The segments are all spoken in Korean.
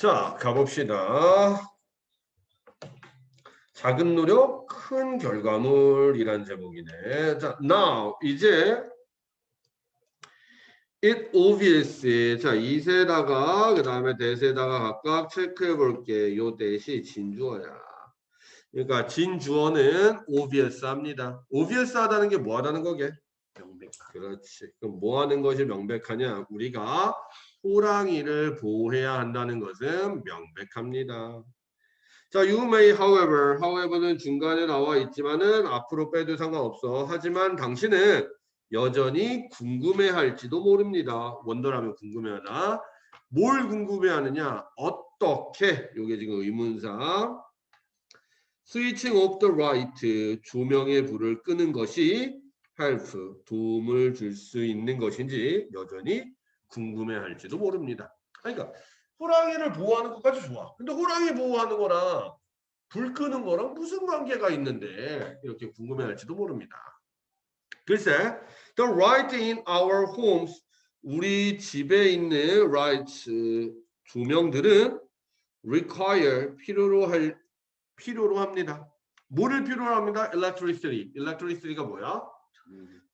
자, 가봅시다. 작은 노력, 큰 결과물이란 제목이네. 자, now 이제 it obvious. 자, 이세다가 그 다음에 대세다가 각각 체크해 볼게. 요 대시 진주어야. 그러니까 진주어는 obvious 합니다. obvious 하다는 게 뭐 하다는 거게? 그렇지. 그럼 뭐 하는 것이 명백하냐? 우리가 호랑이를 보호해야 한다는 것은 명백합니다. 자, you may, however, however는 중간에 나와 있지만은 앞으로 빼도 상관없어. 하지만 당신은 여전히 궁금해할지도 모릅니다. 원더라면 궁금해하다. 뭘 궁금해하느냐? 어떻게? 이게 지금 의문사. Switching off the light, 조명의 불을 끄는 것이 help, 도움을 줄 수 있는 것인지 여전히 궁금해할지도 모릅니다. 그러니까 호랑이를 보호하는 것까지 좋아. 근데 호랑이 보호하는 거랑 불 끄는 거랑 무슨 관계가 있는데 이렇게 궁금해할지도 모릅니다. 글쎄, the light in our homes, 우리 집에 있는 lights, 조명들은 require, 필요로 할, 필요로 합니다. 뭐를 필요로 합니다? electricity. electricity가 뭐야?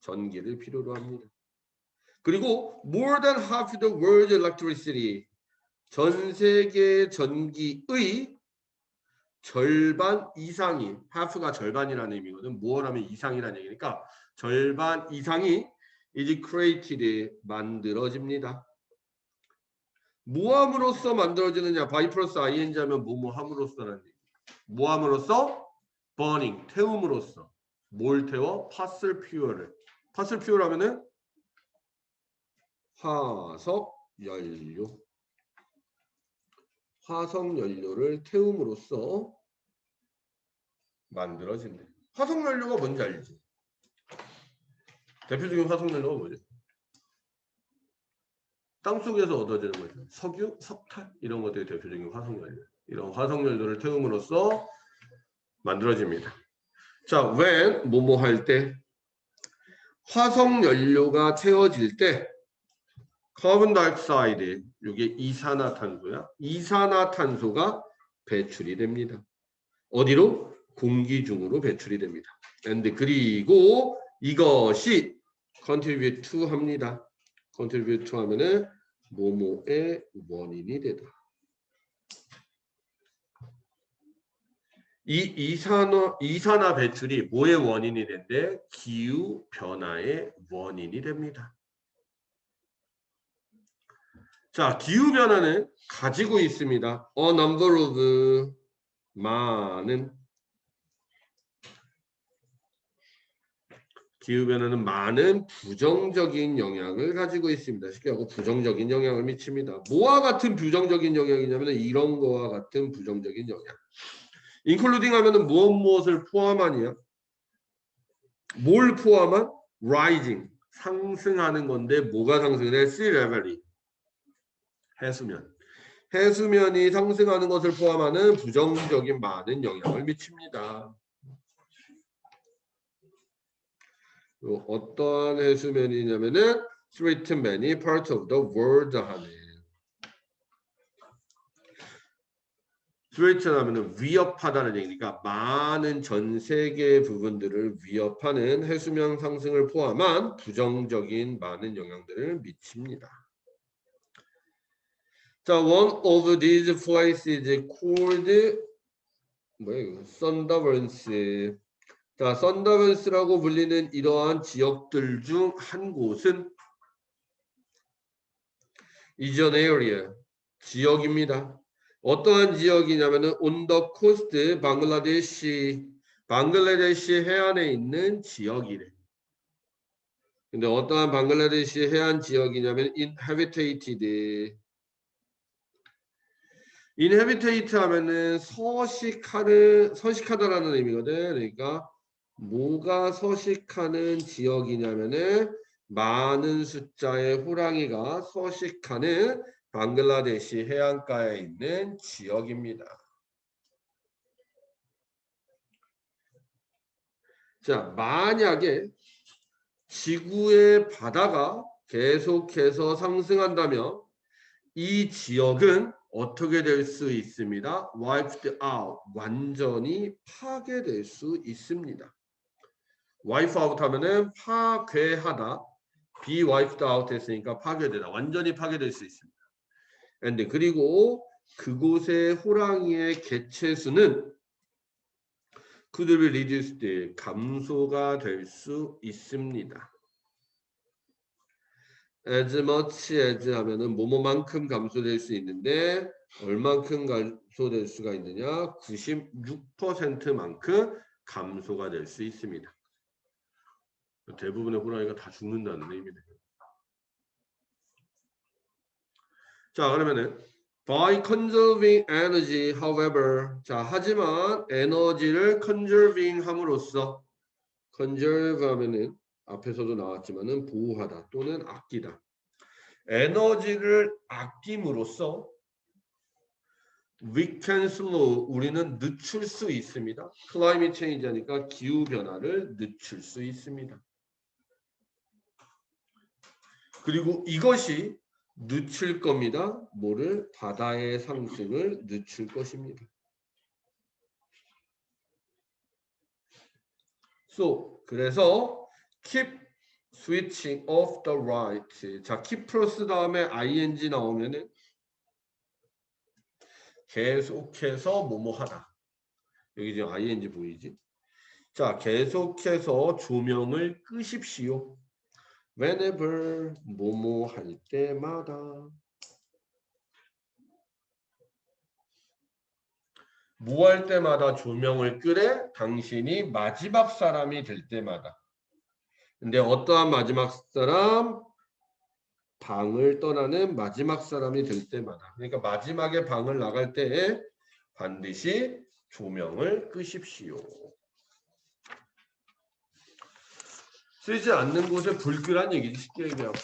전기를 필요로 합니다. 그리고 more than half the world's electricity 전 세계 전기의 절반 이상이 half가 절반이라는 의미거든. 무엇하면 이상이라는 얘기니까 절반 이상이 is created 만들어집니다. 무함으로써 만들어지느냐? by 플러스 ing 하면 뭐뭐함으로써라는 얘기. 무함으로써 burning 태움으로써 뭘 태워? fuel을 fossil fuel 하면은 화석 연료 화석 연료를 태움으로써 만들어진대. 화석 연료가 뭔지 알지? 대표적인 화석 연료가 뭐지? 땅 속에서 얻어지는 거죠. 석유, 석탄 이런 것들이 대표적인 화석 연료. 이런 화석 연료를 태움으로써 만들어집니다. 자, when 뭐뭐 할 때 화석 연료가 채워질 때 카본 다이옥사이드 이게 이산화탄소야. 이산화탄소가 배출이 됩니다. 어디로? 공기 중으로 배출이 됩니다. and 그리고 이것이 contribute to 합니다. contribute to 하면은 뭐뭐의 원인이 되다. 이 이산화 이산화 배출이 뭐의 원인이 된대? 기후 변화의 원인이 됩니다. 자, 기후 변화는 가지고 있습니다. A number of 많은 기후 변화는 많은 부정적인 영향을 가지고 있습니다. 쉽게 하고 부정적인 영향을 미칩니다. 뭐와 같은 부정적인 영향이냐면 이런 거와 같은 부정적인 영향. Including 하면은 무엇 무엇을 포함하니야? 뭘 포함한? rising 상승하는 건데 뭐가 상승해? sea level이 해수면. 해수면이 상승하는 것을 포함하는 부정적인 많은 영향을 미칩니다. 요 어떠한 해수면이냐면은 threaten many parts of the world 하는 threaten 하면은 위협하다는 얘기니까 많은 전 세계 부분들을 위협하는 해수면 상승을 포함한 부정적인 많은 영향들을 미칩니다. 자, one of these is called 뭐야 이거? Sundarbans. 자, Sundarbans라고 불리는 이러한 지역들 중 한 곳은 an area 지역입니다. 어떠한 지역이냐면은 the coast 방글라데시 방글라데시 해안에 있는 지역이래. 근데 어떠한 방글라데시 해안 지역이냐면 inhabited inhabitate 하면은 서식하는 서식하다라는 의미거든. 그러니까 뭐가 서식하는 지역이냐면은 많은 숫자의 호랑이가 서식하는 방글라데시 해안가에 있는 지역입니다. 자, 만약에 지구의 바다가 계속해서 상승한다면 이 지역은 어떻게 될 수 있습니다. wiped out 완전히 파괴될 수 있습니다. wipe out 하면은 파괴하다. be wiped out 했으니까 파괴되다. 완전히 파괴될 수 있습니다. And 그리고 그곳의 호랑이의 개체 수는 could be reduced 감소가 될 수 있습니다. as much as 하면은 뭐뭐만큼 감소될 수 있는데 얼만큼 감소될 수가 있느냐? 96%만큼 감소가 될 수 있습니다. 대부분의 호랑이가 다 죽는다는 의미네요. 자 그러면은 by conserving energy, however, 자 하지만 에너지를 conserving 함으로써 conserve 하면은 앞에서도 나왔지만은 보호하다 또는 아끼다. 에너지를 아낌으로써 we can slow 우리는 늦출 수 있습니다. climate change 하니까 기후 변화를 늦출 수 있습니다. 그리고 이것이 늦출 겁니다. 뭐를 바다의 상승을 늦출 것입니다. So 그래서 keep switching off the right. 자, keep 플러스 다음에 ing 나오면은 계속해서 뭐뭐 하다. 여기 지금 ing 보이지? 자, 계속해서 조명을 끄십시오. Whenever 뭐뭐 할 때마다 뭐 할 때마다 조명을 끄래? 당신이 마지막 사람이 될 때마다. 근데 어떠한 마지막 사람? 방을 떠나는 마지막 사람이 될 때마다. 그러니까 마지막에 방을 나갈 때에 반드시 조명을 끄십시오. 쓰지 않는 곳에 불 끄란 얘기지 쉽게 얘기하고.